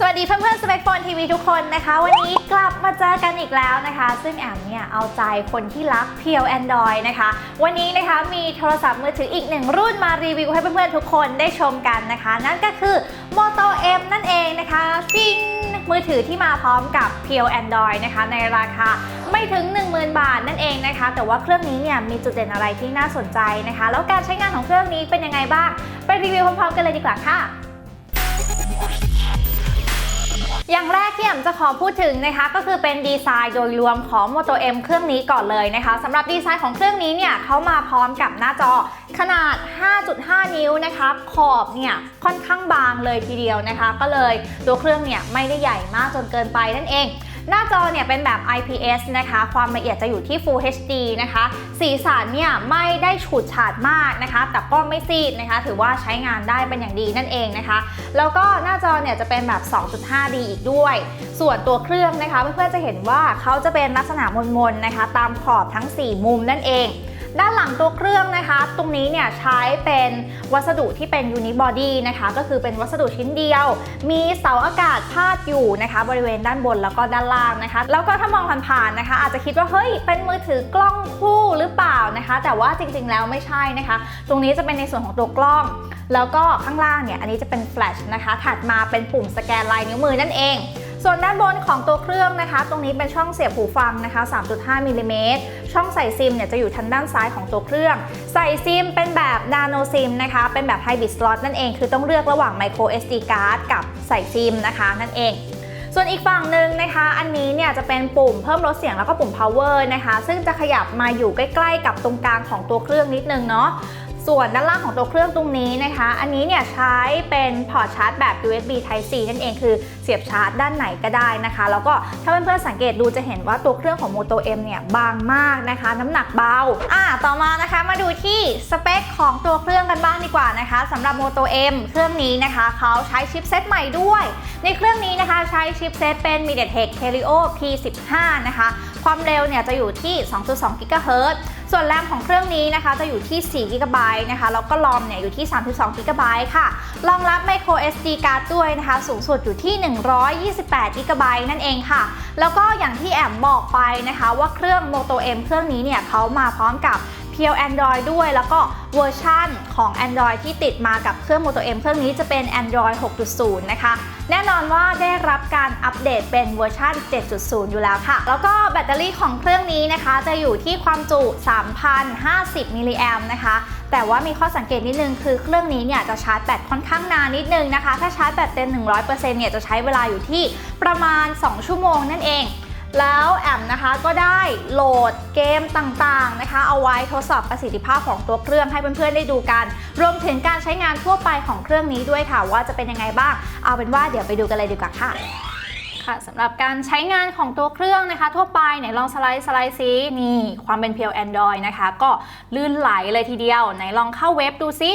สวัสดีเพื่อนๆสเปกโฟนทีวีทุกคนนะคะ วันนี้กลับมาเจอกันอีกแล้วนะคะ ซึ่งแอมเนี่ยเอาใจคนที่รักเพียว Android นะคะ วันนี้นะคะมีโทรศัพท์มือถืออีกหนึ่งรุ่นมารีวิวให้เพื่อนๆทุกคนได้ชมกันนะคะ นั่นก็คือ Moto M นั่นเองนะคะฟิงมือถือที่มาพร้อมกับเพียว Android นะคะในราคาไม่ถึง 10,000 บาทนั่นเองนะคะ แต่ว่าเครื่องนี้เนี่ยมีจุดเด่นอะไรที่น่าสนใจนะคะ แล้วการใช้งานของเครื่องนี้เป็นยังไงบ้าง ไปรีวิวพร้อมๆกันเลยดีกว่าค่ะ อย่างแรกที่แอมจะขอพูดถึงนะคะก็คือเป็นดีไซน์โดยรวมของ Moto M เครื่องนี้ก่อนเลยนะคะสำหรับดีไซน์ของเครื่องนี้เนี่ยเขามาพร้อมกับหน้าจอขนาด 5.5 นิ้วนะคะ ขอบเนี่ยค่อนข้างบางเลยทีเดียวนะคะ ก็เลยตัวเครื่องเนี่ยไม่ได้ใหญ่มากจนเกินไปนั่นเอง หน้าจอเนี่ยเป็นแบบ IPS นะคะ ความละเอียดจะอยู่ที่ Full HD นะคะ สีสันเนี่ยไม่ได้ฉูดฉาดมากนะคะ แต่ก็ไม่ซีดนะคะ ถือว่าใช้งานได้เป็นอย่างดีนั่นเองนะคะ แล้วก็หน้าจอเนี่ยจะเป็นแบบ 2.5D อีกด้วย ส่วนตัวเครื่องนะคะเพื่อนๆจะเห็นว่าเขาจะเป็นลักษณะมนๆนะคะ ตามขอบทั้ง 4 มุมนั่นเอง ด้านหลังตัวเครื่องนะคะ ตรงนี้เนี่ยใช้เป็นวัสดุที่เป็นยูนิบอดี้นะคะ ก็คือเป็นวัสดุชิ้นเดียว มีเสาอากาศพาดอยู่นะคะ บริเวณด้านบนแล้วก็ด้านล่างนะคะ แล้วก็ถ้ามองผ่านๆนะคะ อาจจะคิดว่าเฮ้ยเป็นมือถือกล้องคู่หรือเปล่านะคะ แต่ว่าจริงๆแล้วไม่ใช่นะคะ ตรงนี้จะเป็นในส่วนของตัวกล้อง แล้วก็ข้างล่างเนี่ยอันนี้จะเป็นแฟลชนะคะถัดมาเป็นปุ่มสแกนลายนิ้วมือนั่นเองส่วนด้านบนของตัวเครื่องนะคะ ตรงนี้เป็นช่องเสียบหูฟังนะคะ 3.5มิลลิเมตร ช่องใส่ซิมเนี่ยจะอยู่ทางด้านซ้ายของตัวเครื่อง ใส่ซิมเป็นแบบนาโนซิมนะคะ เป็นแบบไฮบริดสล็อตนั่นเอง คือต้องเลือกระหว่าง micro SD card กับใส่ซิมนะคะนั่นเองส่วนอีกฝั่งหนึ่งนะคะ อันนี้เนี่ยจะเป็นปุ่มเพิ่มลดเสียงแล้วก็ปุ่ม power นะคะ ซึ่งจะขยับมาอยู่ใกล้ ๆ กับตรงกลางของตัวเครื่องนิดนึงเนาะ ส่วนด้านล่างของตัวเครื่องตรงนี้นะคะ อันนี้เนี่ยใช้เป็นพอร์ตชาร์จแบบ USB Type C นั่นเองคือเสียบชาร์จด้านไหนก็ได้นะคะ แล้วก็ถ้าเพื่อนๆสังเกตดูจะเห็นว่าตัวเครื่องของ Moto M เนี่ยบางมากนะคะ น้ำหนักเบา อ่าต่อมานะคะมาดูที่สเปคของตัวเครื่องกันบ้างดีกว่านะคะสำหรับ Moto M เครื่องนี้นะคะเขาใช้ชิปเซตใหม่ด้วย ในเครื่องนี้นะคะใช้ชิปเซตเป็น MediaTek Helio P15 นะคะ ความเร็วเนี่ยจะอยู่ที่ 2.2 GHz ส่วนแรมของเครื่องนี้นะคะจะอยู่ที่4 GB นะคะแล้วก็ลอมเนี่ยอยู่ที่ 32 GB ค่ะ รองรับ micro SD card ด้วยนะคะ สูงสุดอยู่ที่ 128 GB นั่นเองค่ะ แล้วก็อย่างที่แอมบอกไปนะคะ ว่าเครื่อง Moto M เครื่องนี้เนี่ยเขามาพร้อมกับ พียว Android ด้วย แล้วก็เวอร์ชันของ Android ที่ติดมากับเครื่อง Moto M เครื่องนี้จะเป็น Android 6.0 นะคะ แน่นอนว่าได้รับการอัปเดตเป็นเวอร์ชัน7.0 อยู่แล้วค่ะ แล้วก็แบตเตอรี่ของเครื่องนี้นะคะ จะอยู่ที่ความจุ 3,050 มิลลิแอมนะคะ แต่ว่ามีข้อสังเกตนิดนึงคือเครื่องนี้เนี่ยจะชาร์จแบตค่อนข้างนานนิดนึงนะคะ ถ้าชาร์จแบตเต็ม 100%เนี่ยจะใช้เวลาอยู่ที่ประมาณ 2 ชั่วโมงนั่นเอง แล้วแอมนะคะก็ได้โหลดเกมต่างๆนะคะ เอาไว้ทดสอบประสิทธิภาพของตัวเครื่องให้เพื่อนๆได้ดูกัน รวมถึงการใช้งานทั่วไปของเครื่องนี้ด้วยค่ะ ว่าจะเป็นยังไงบ้าง เอาเป็นว่าเดี๋ยวไปดูกันเลยดีกว่าค่ะค่ะสำหรับการใช้งานของตัวเครื่องนะคะ ทั่วไปไหนลองสไลด์สไลด์ซินี่ ความเป็นเพียว Android นะคะ ก็ลื่นไหลเลยทีเดียว ไหนลองเข้าเว็บดูซิ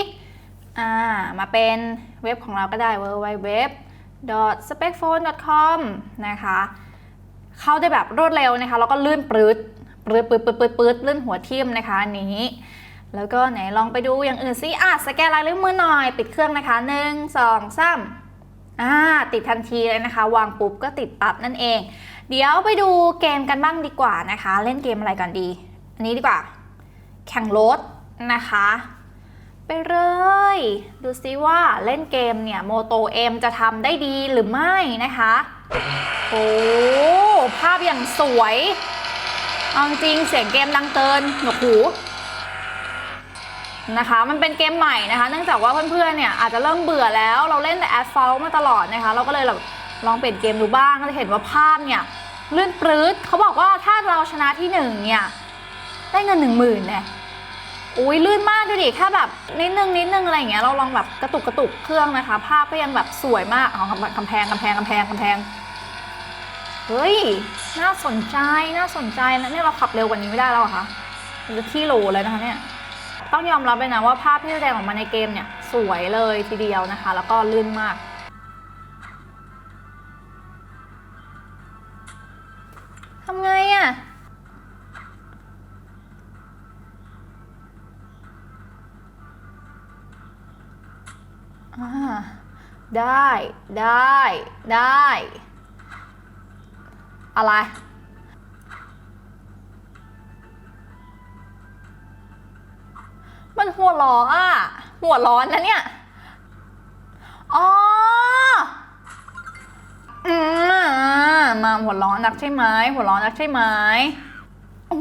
อ่ามาเป็นเว็บของเราก็ได้ www specphone.com นะคะ เข้าได้แบบรวดเร็วนะคะแล้วก็ลื่นปรืดปรืดปรืดปรืดปรืดปรืดลื่นหัวทิ่มนะคะอันนี้ แล้วก็ไหนลองไปดูอย่างอื่นซิอะสแกนลายนิ้วมือหน่อยปิดเครื่องนะคะหนึ่งสองสามอ่าติดทันทีเลยนะคะ วางปุ๊บก็ติดปั๊บนั่นเอง เดี๋ยวไปดูเกมกันบ้างดีกว่านะคะ เล่นเกมอะไรก่อนดี อันนี้ดีกว่า แข่งรถนะคะ ไปเลย ดูซิว่าเล่นเกมเนี่ย Moto M จะทำได้ดีหรือไม่นะคะ โอ้ ภาพอย่างสวยเอาจริงเสียงเกมดังเกินหนวกหูนะคะ มันเป็นเกมใหม่นะคะ เนื่องจากว่าเพื่อนๆเนี่ยอาจจะเริ่มเบื่อแล้ว เราเล่นแต่ Asphalt มาตลอดนะคะ เราก็เลยแบบลองเปลี่ยนเกมดูบ้างก็จะเห็นว่าภาพเนี่ยลื่นปรื๊ดเขาบอกว่าถ้าเราชนะที่หนึ่งเนี่ยได้เงินหนึ่งหมื่นเนี่ยอุ้ยลื่นมากดูดิแค่แบบนิดนึงนิดนึงอะไรอย่างเงี้ยเราลองแบบกระตุกกระตุกเครื่องนะคะ ภาพก็ยังแบบสวยมากเอากำแพงกำแพงกำแพงกำแพง เฮ้ย น่าสนใจ น่าสนใจแล้วเนี่ยเราขับเร็วกว่านี้ไม่ได้แล้วเหรอคะมันจะที่โหลเลยนะคะเนี่ย ต้องยอมรับเลยนะว่าภาพที่แสดงออกมาในเกมเนี่ย สวยเลยทีเดียวนะคะ แล้วก็ลื่นมากทำไงอะ่ะอ่าได้ ได้ ได้ อะไร มันหัวล้ออะ หัวร้อนนะเนี่ย อ๋อ อืมมาหัวล้อนักใช่ไหม หัวล้อนักใช่ไหม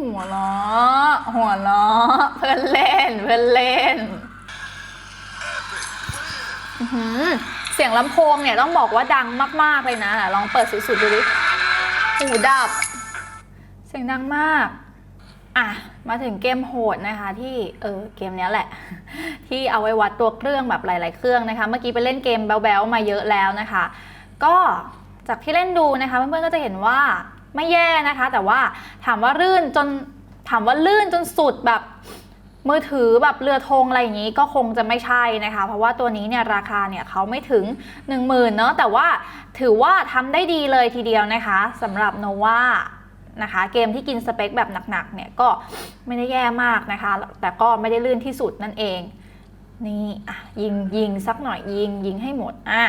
หัวล้อ หัวล้อ เพื่อนเล่น เพื่อนเล่นเสียงลำโพงเนี่ยต้องบอกว่าดังมาก ๆ เลยนะ ลองเปิดสุดๆดูดิ หูดับ เสียงดังมาก อะ มาถึงเกมโหดนะคะ ที่เออเกมนี้แหละ ที่เอาไว้วัดตัวเครื่องแบบหลาย ๆ เครื่องนะคะ เมื่อกี้ไปเล่นเกมแบ๊วๆมาเยอะแล้วนะคะ ก็จากที่เล่นดูนะคะ เพื่อนๆก็จะเห็นว่าไม่แย่นะคะ แต่ว่าถามว่าลื่นจนถามว่าลื่นจนสุดแบบ มือถือแบบเรือธงอะไรอย่างนี้ก็คงจะไม่ใช่นะคะ เพราะว่าตัวนี้เนี่ยราคาเนี่ยเขาไม่ถึง 1 0,000เนาะแต่ว่าถือว่าทำได้ดีเลยทีเดียวนะคะสำหรับโนวานะคะเกมที่กินสเปคแบบหนักๆเนี่ยก็ไม่ได้แย่มากนะคะ แต่ก็ไม่ได้ลื่นที่สุดนั่นเอง นี่อะยิงยิงสักหน่อยยิงยิงให้หมดอะ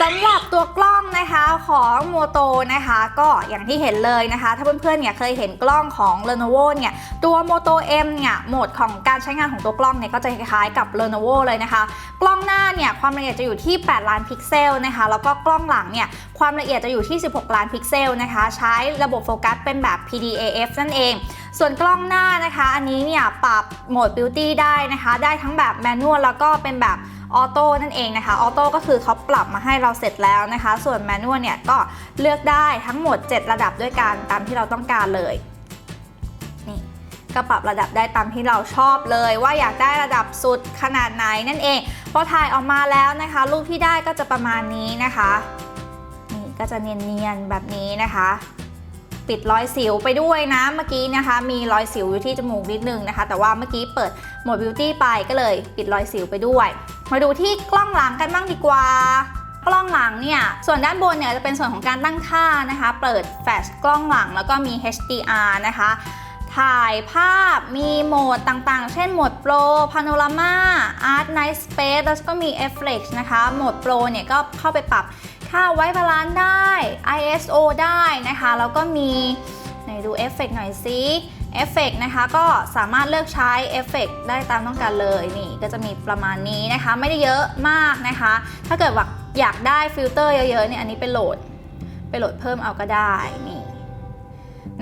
สำหรับตัวกล้องนะคะของโมโตนะคะก็อย่างที่เห็นเลยนะคะ ถ้าเพื่อนๆเนี่ยเคยเห็นกล้องของ Lenovo เนี่ยตัว Moto M เนี่ยโหมดของการใช้งานของตัวกล้องเนี่ยก็จะคล้ายๆกับ Lenovo เลยนะคะ กล้องหน้าเนี่ยความละเอียดจะอยู่ที่ 8 ล้านพิกเซลนะคะแล้วก็กล้องหลังเนี่ยความละเอียดจะอยู่ที่ 16 ล้านพิกเซลนะคะ ใช้ระบบโฟกัสเป็นแบบ PDAF นั่นเอง ส่วนกล้องหน้านะคะ อันนี้เนี่ยปรับโหมด Beauty ได้นะคะ ได้ทั้งแบบแมนนวลแล้วก็เป็นแบบ ออโต้นั่นเองนะคะออโต้ก็คือเขาปรับมาให้เราเสร็จแล้วนะคะ ส่วนแมนนวลเนี่ยก็เลือกได้ทั้งหมด 7 ระดับด้วยกันตามที่เราต้องการเลยนี่ก็ปรับระดับได้ตามที่เราชอบเลย ว่าอยากได้ระดับสุดขนาดไหนนั่นเองพอถ่ายออกมาแล้วนะคะ รูปที่ได้ก็จะประมาณนี้นะคะนี่ก็จะเนียนๆแบบนี้นะคะปิดรอยสิวไปด้วยนะเมื่อกี้นะคะ มีรอยสิวอยู่ที่จมูกนิดนึงนะคะ แต่ว่าเมื่อกี้เปิดโหมดบิวตี้ไปก็เลย ปิดรอยสิวไปด้วย มาดูที่กล้องหลังกันบ้างดีกว่ากล้องหลังเนี่ย ส่วนด้านบนเนี่ยจะเป็นส่วนของการตั้งค่านะคะ เปิดแฟลชกล้องหลังแล้วก็มี HDR นะคะ ถ่ายภาพมีโหมดต่างๆ เช่นโหมดโปรพาโนรามา Art Night Space แล้วก็มี Flex นะคะ โหมดโปรเนี่ยก็เข้าไปปรับค่าไว้บาลานซ์ได้ ISO ได้นะคะ แล้วก็มี ไหนดูเอฟเฟกหน่อยซิเอฟเฟกนะคะก็สามารถเลือกใช้เอฟเฟกได้ตามต้องการเลยนี่ก็จะมีประมาณนี้นะคะ ไม่ได้เยอะมากนะคะ ถ้าเกิดว่าอยากได้ฟิลเตอร์เยอะๆเนี่ยอันนี้ไปโหลดไปโหลดเพิ่มเอาก็ได้นี่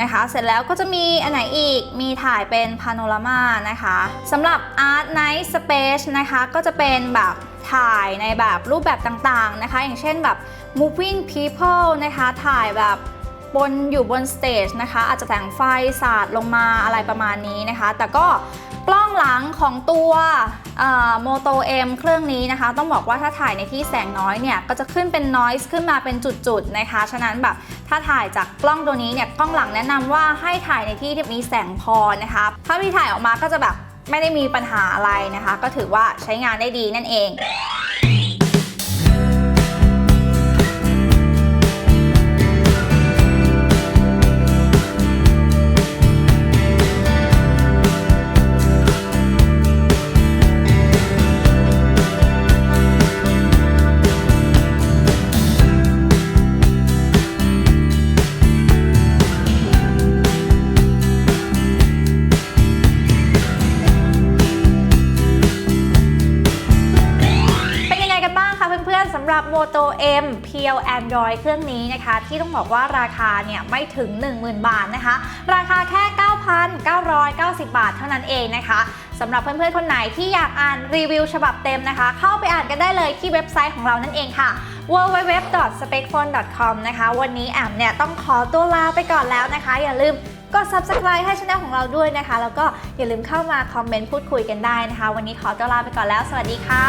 นะคะเสร็จแล้วก็จะมีอันไหนอีกมีถ่ายเป็นพาโนรามานะคะสำหรับ Art Night Space นะคะก็จะเป็นแบบถ่ายในแบบรูปแบบต่างๆนะคะ อย่างเช่นแบบ moving people นะคะถ่ายแบบ บนอยู่บนสเตจนะคะ อาจจะแต่งไฟสาดลงมาอะไรประมาณนี้นะคะ แต่ก็กล้องหลังของตัวโมโตเอ็มเครื่องนี้นะคะ ต้องบอกว่าถ้าถ่ายในที่แสงน้อยเนี่ย ก็จะขึ้นเป็น noise ขึ้นมาเป็นจุดๆนะคะ ฉะนั้นแบบถ้าถ่ายจากกล้องตัวนี้เนี่ย กล้องหลังแนะนำว่าให้ถ่ายในที่ที่มีแสงพอนะคะถ้ามีถ่ายออกมาก็จะแบบไม่ได้มีปัญหาอะไรนะคะ ก็ถือว่าใช้งานได้ดีนั่นเองำหรับ Moto M Pure Android เครื่องนี้นะคะ ที่ต้องบอกว่าราคาเนี่ยไม่ถึง 10,000 บาทนะคะ ราคาแค่ 9,990 บาทเท่านั้นเองนะคะสำหรับเพื่อนๆ คนไหนที่อยากอ่านรีวิวฉบับเต็มนะคะ เข้าไปอ่านกันได้เลยที่เว็บไซต์ของเรานั่นเองค่ะ www.specphone.com นะคะ วันนี้แอมเนี่ยต้องขอตัวลาไปก่อนแล้วนะคะ อย่าลืมกด subscribe ให้ช่องของเราด้วยนะคะ แล้วก็อย่าลืมเข้ามาคอมเมนต์พูดคุยกันได้นะคะ วันนี้ขอตัวลาไปก่อนแล้ว สวัสดีค่ะ